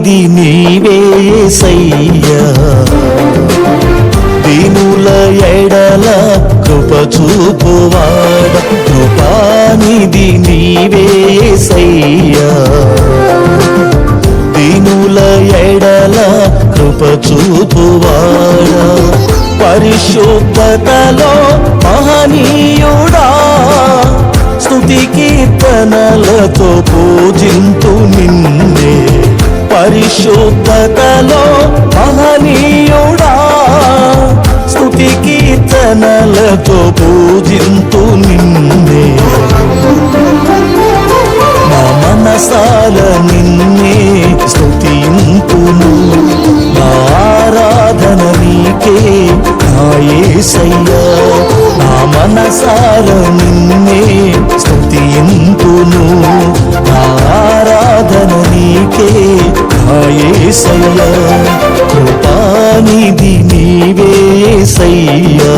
కృపానిధి నీవేసయ్యా దీనుల ఎడల కృప చూపువాడ కృపానిధి నీవేసయ్యా దీనుల ఎడల కృప చూపువాడ పరిశుద్ధతలో మహనీయుడా. స్తుతి కీర్తనలతో పూజింతు నిన్ను. కీర్తనలతో పూజింతు నిన్నే. నా మనసాల నిన్నే స్తుతింతును నా ఆరాధన నీకే నా యేసయ్యా నా మనసాల నిన్నే స్తుతింతును నా ఆరాధన నీకే నా యేసయ్యా కృపానిధి నీవేసయ్యా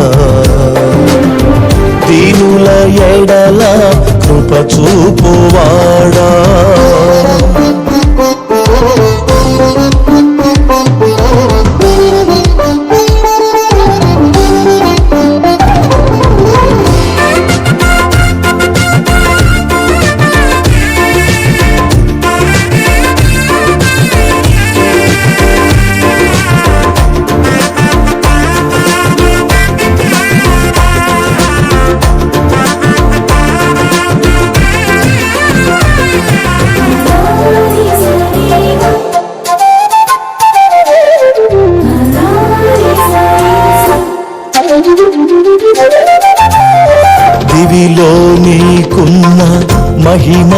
దీనుల ఎడల కృప చూపువాడా?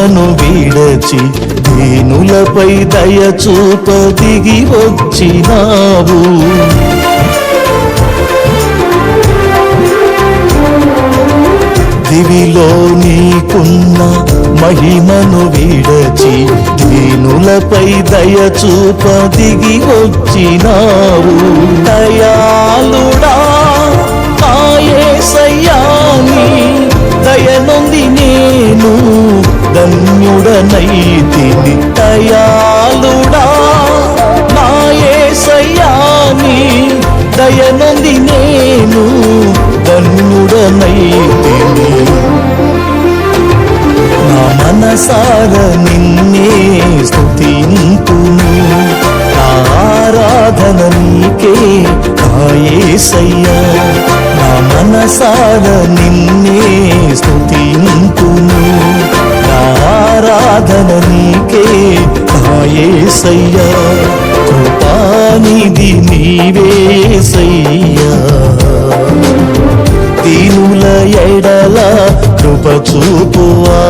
మహిమను వీడచి దీనులపై దయచూప దిగి వచ్చినావు. దివిలో నీకున్న మహిమను వీడచి దీనులపై దయచూప దిగి వచ్చినావు. దయనంది నేను ధన్యుడనైతిని. నా మనసార నిన్నే స్తుతింతును ఆరాధన నీకే కాయేసయ్యా. నా మనసార నిన్నే స్తుతింతును ఆరాధన నీకే కాయేసయ్యా. కృపానిధి నీవేసయ్యా దీనుల ఎడల కృప చూపువా.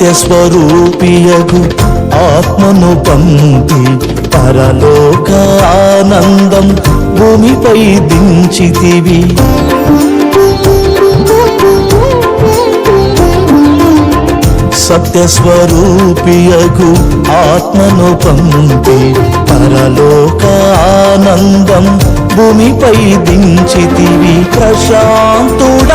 నిత్యస్వరూపియగు ఆత్మను పంపి పరలోక ఆనందం భూమిపై దించితివి. సత్యస్వరూపియగు ఆత్మను పంపి పరలోక ఆనందం భూమిపై దించితివి. ప్రశాంతుడు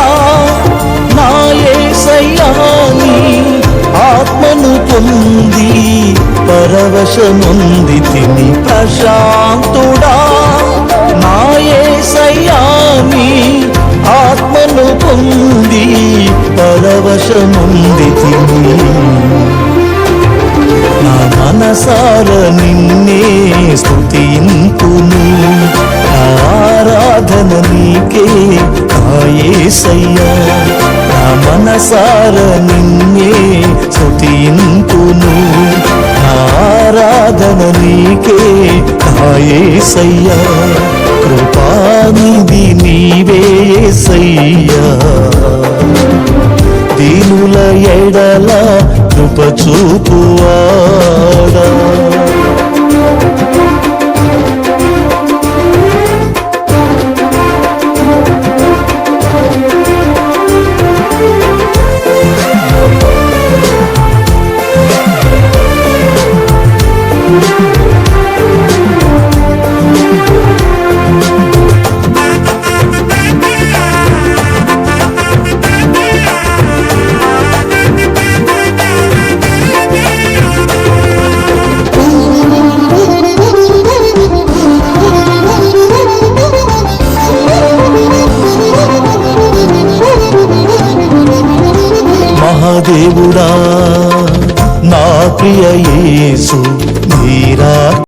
పరవశముంది తిని ప్రశాంతుడా. నాయే సయ్యామి ఆత్మను పొంది పరవశముంది తిని. నా మనసార నిన్నే స్తుతింతును ఆరాధన నీకే నాయే సయ్యా. నా మనసార నిన్నే స్తుతింతును ఆరాధన నీకే కాయేసయ్యా కృపానిధి నీవేసయ్యా దీనుల ఎడల కృప చూపువాడా దేవుడా నా ప్రియ యేసు మీరా